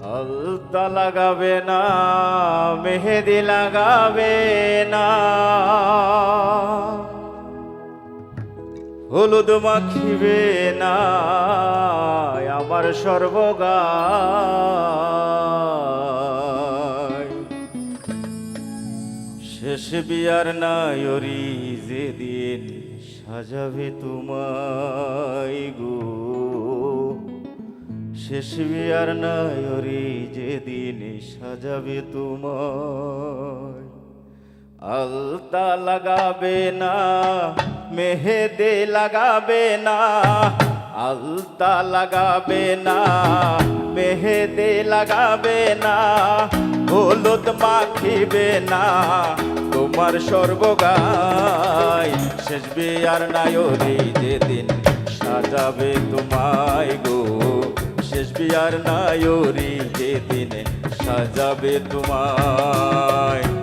আলতা লাগাবে না, মেহেদি লাগাবে না। হলুদ মাখিবে না, আমার সর্বগায়। শেষ বিয়ার নায়রি যেদিন সাজাবে তোমায়। শেষ বিয়ার নায়রি যেদিন সাজাবে তোমায়। আলতা লাগাবে না, মেহেদে লাগাবে না, আলতা লাগাবে না, মেহেদে লাগাবে না, হলুদ মাখিবে না, তোমার সর্বগায় শেষ বিয়ার নায়রি যেদিন সাজাবে তোমায় গো। বিয়ার নায়রি যেদিন সাজাবে তোমায়।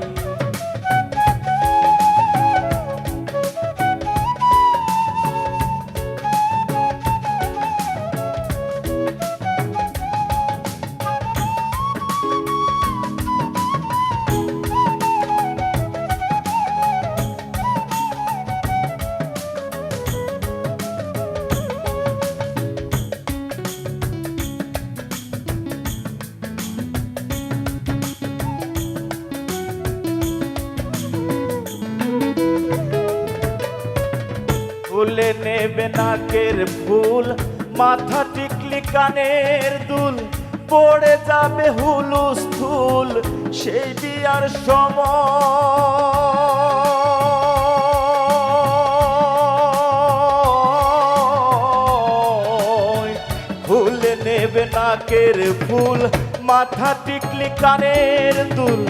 ফুলে নেবে নাকের ফুল। মাথা টিকলি কানের দুল, পড়ে যাবে হুলুস ফুল সেই বিয়ার সময় ফুলে নেবে নাকের ফুল। মাথা টিকলি কানের দুল,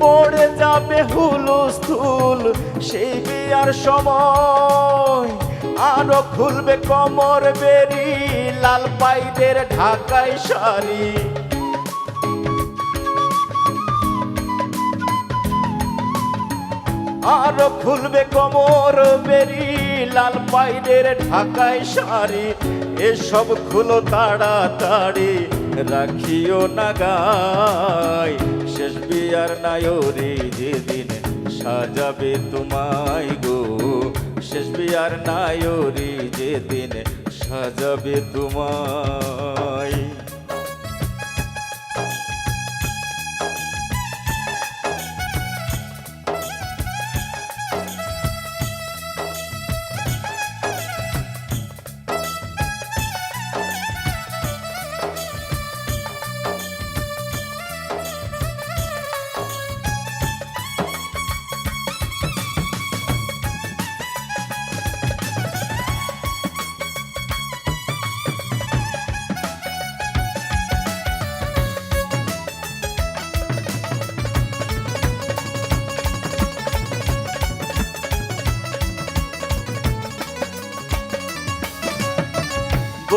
পড়ে যাবে হুলুস ফুল সেই বিয়ার সময় আরও খুলবে কমর বেরি, লাল পাইদের ঢাকায় শাড়ি। আরও খুলবে কমর বেরি, লাল পাইদের ঢাকায় শাড়ি। এসব খুলো তাড়াতাড়ি, রাখিও না গায় শেষ বিয়ার নায়রি যেদিন সাজাবে তোমায় গো। শেষ বিয়ার নায়রি যেদিন সাজাবে তোমায়।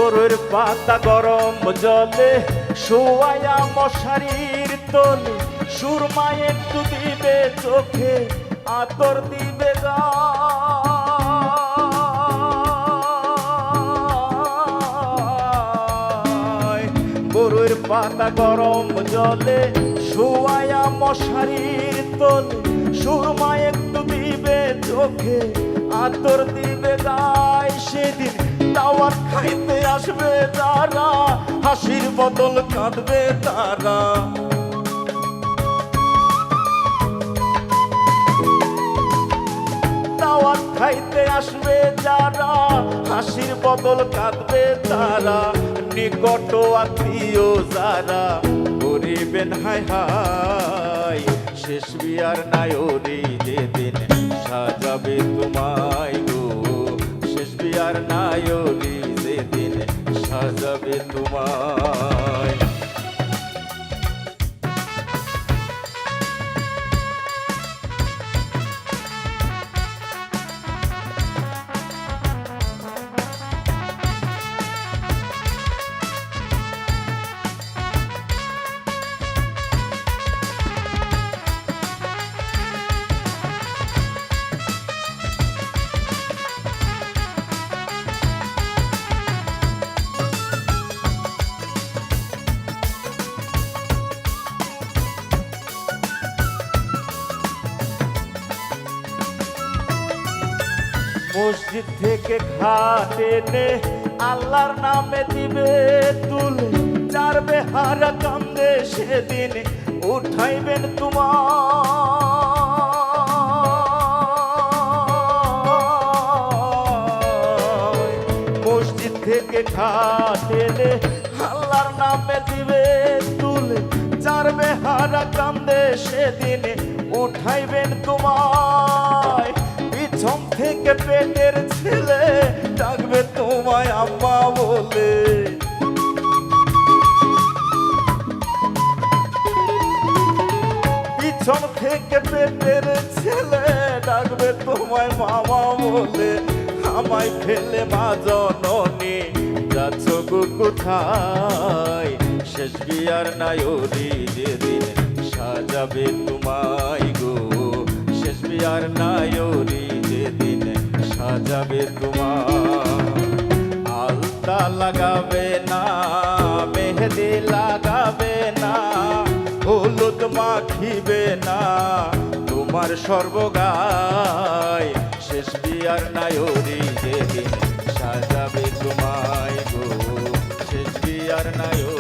গরুর পাতা গরম জলে, শোয়ায়া মশারির তলে। সুরমা একটু দিবে চোখে, আতর দিবে গায়। গরুর পাতা গরম জলে, শোয়ায়া মশারির তলে। সুরমা একটু দিবে চোখে, আতর দিবে গায় সেদিন। দাওয়াত খাইতে আসবে তারা, হাসির বদল কাঁদবে তারা। দাওয়াত খাইতে আসবে যারা, হাসির বদল কাঁদবে তারা, নিকট আত্মীয় যারা। করিবেন হায় হায়, শেষ বিয়ার নায়রি যেদিন সাজাবে তোমায় গো। শেষ বিয়ার নায়রি যেদিন সাজাবে তোমায়। মসজিদ থেকে ঘাটে নে আল্লাহর নামে দিবে তুলে চার বেহারা কান্দে সেদিন উঠাইবেন তোমার মসজিদ থেকে ঘাটেলে আল্লাহর নামে দিবে তুলে চার বেহারা কান্দে সেদিন উঠাইবেন তোমায়। থেকে পেটের ছেলে ডাকবে তোমায় আম্মা বলে। পিছন থেকে পেটের ছেলে ডাকবে তোমায় মামা বলে। আমায় ফেলে মা জননী, যাচ্ছ গো কোথায়? শেষ বিয়ার নায়রি যেদিন সাজাবে তোমায় বিয়ার নায়রি যেদিন সাজাবে তোমার। আলতা লাগাবে না, মেহেদি লাগাবে না, হলুদ মাখিবে না, তোমার সর্বগায় শেষ বিয়ার নায়রি যেদিন সাজাবে তোমায় গো, শেষ বিয়ার নায়রি